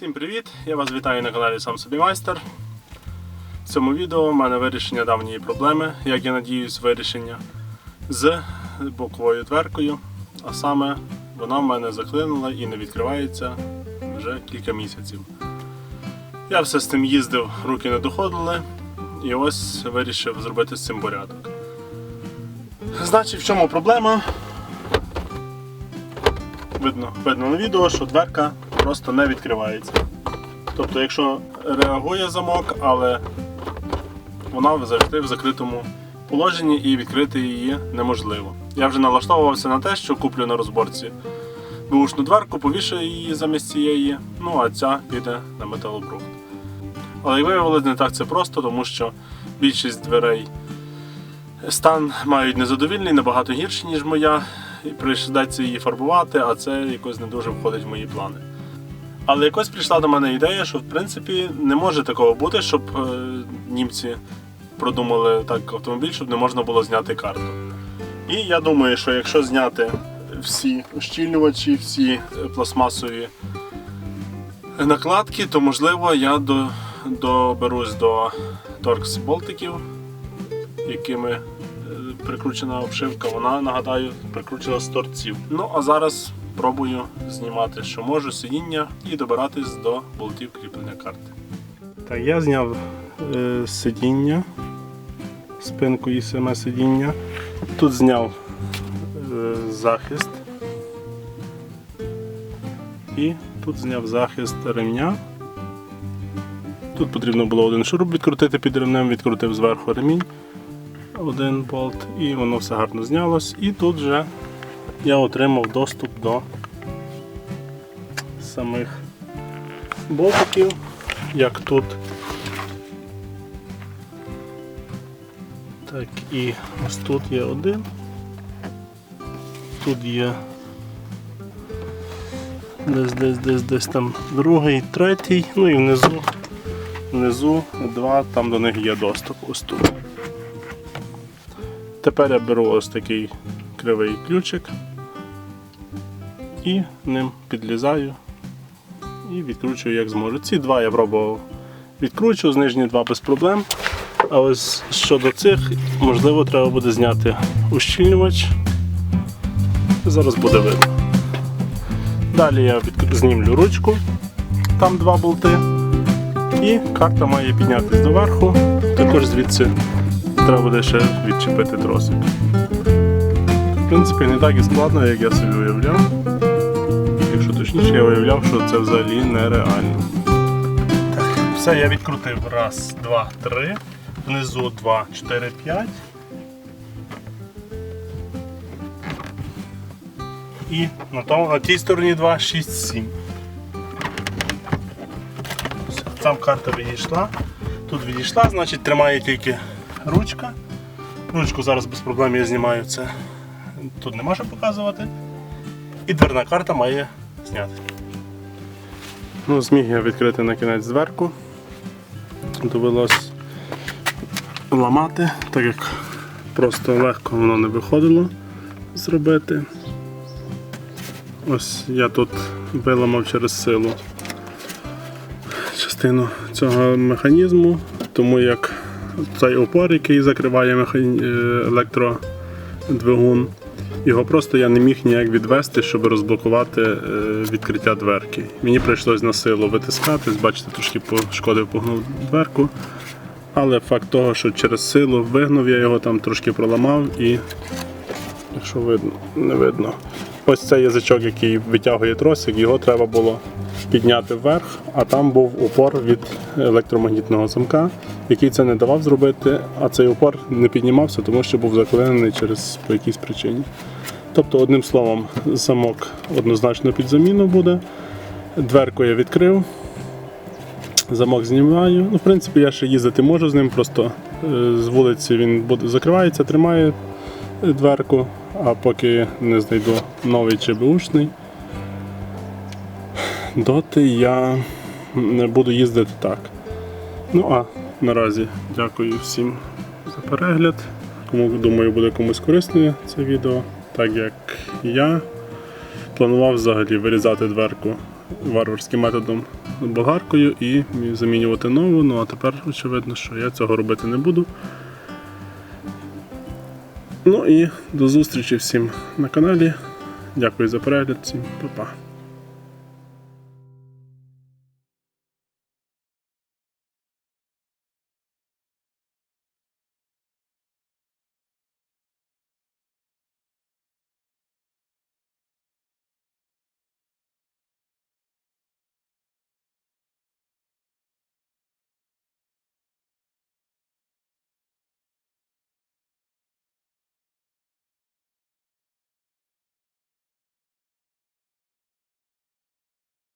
Всім привіт! Я вас вітаю на каналі Сам Собі Майстер. В цьому відео в мене вирішення давньої проблеми, як я надіюсь, вирішення з боковою дверкою. А саме вона в мене заклинула і не відкривається вже кілька місяців. Я все з тим їздив, руки не доходили, і ось вирішив зробити з цим порядок. Значить, в чому проблема? Видно, видно на відео, що дверка просто не відкривається. Тобто, якщо реагує замок, але вона завжди в закритому положенні і відкрити її неможливо. Я вже налаштовувався на те, що куплю на розборці бушну дверку, повішаю її замість цієї, ну а ця піде на металобрухт. Але як виявилось, не так це просто, тому що більшість дверей стан мають незадовільний, набагато гірший, ніж моя. І прийдеться її фарбувати, а це якось не дуже входить в мої плани. Але якось прийшла до мене ідея, що в принципі не може такого бути, щоб е, німці продумали так автомобіль, щоб не можна було зняти карту. І я думаю, що якщо зняти всі ущільнювачі, всі пластмасові накладки, то можливо я до, доберусь до торкс болтиків, якими е, прикручена обшивка, вона, нагадаю, прикручена з торців. Ну а зараз пробую знімати, що можу, сидіння і добиратись до болтів кріплення карти. Так, я зняв е, сидіння, спинку і саме сидіння. Тут зняв е, захист. І тут зняв захист ремня. Тут потрібно було один шуруп відкрутити під ремнем, відкрутив зверху ремінь один болт, і воно все гарно знялось. І тут вже я отримав доступ до самих болтиків, як тут. Так, і ось тут є один. Тут є десь десь десь десь там другий, третій, ну і внизу, внизу два, там до них є доступ ось тут. Тепер я беру ось такий кривий ключик і ним підлізаю і відкручую як зможу. Ці два я пробував відкручую, з нижні два без проблем. А ось щодо цих, можливо, треба буде зняти ущільнювач. Зараз буде видно. Далі я знімлю ручку, там два болти, і карта має піднятися доверху, також звідси треба буде ще відчепити тросик. Принципі, не так і складно, як я собі уявляв. Якщо точніше, я уявляв, що це взагалі нереально. Так, все, я відкрутив. Раз, два, три. Внизу два, чотири, п'ять. І на, тому, на тій стороні 2, 6, 7. Все, Там карта відійшла. Тут відійшла, значить тримає тільки ручка. Ручку зараз без проблем я знімаю це. Тут не може показувати. І дверна карта має зняти. Ну, Зміг я відкрити на кінець дверку. Довелось ламати, так як просто легко воно не виходило зробити. Ось я тут виламав через силу частину цього механізму, тому як цей опор, який закриває е, електродвигун, його просто я не міг ніяк відвести, щоб розблокувати е, відкриття дверки. Мені прийшлось на силу витискатись, бачите, трошки пошкодив, погнув дверку. Але факт того, що через силу вигнув я його там трошки проламав і, якщо видно, не видно. Ось цей язичок, який витягує тросик, його треба було підняти вверх, а там був упор від електромагнітного замка, який це не давав зробити, а цей упор не піднімався, тому що був заклинений через по якійсь причині. Тобто, одним словом, замок однозначно під заміну буде. Дверку я відкрив, замок знімаю. Ну, в принципі, я ще їздити можу з ним, просто е, з вулиці він буде, закривається, тримає дверку, а поки не знайду новий чи беушний, доти я не буду їздити так. Ну а наразі дякую всім за перегляд. Кому думаю буде комусь корисною це відео, так як я планував взагалі вирізати дверку варварським методом болгаркою і замінювати нову. Ну а тепер очевидно, що я цього робити не буду. Ну і до зустрічі всім на каналі. Дякую за перегляд, всім па-па.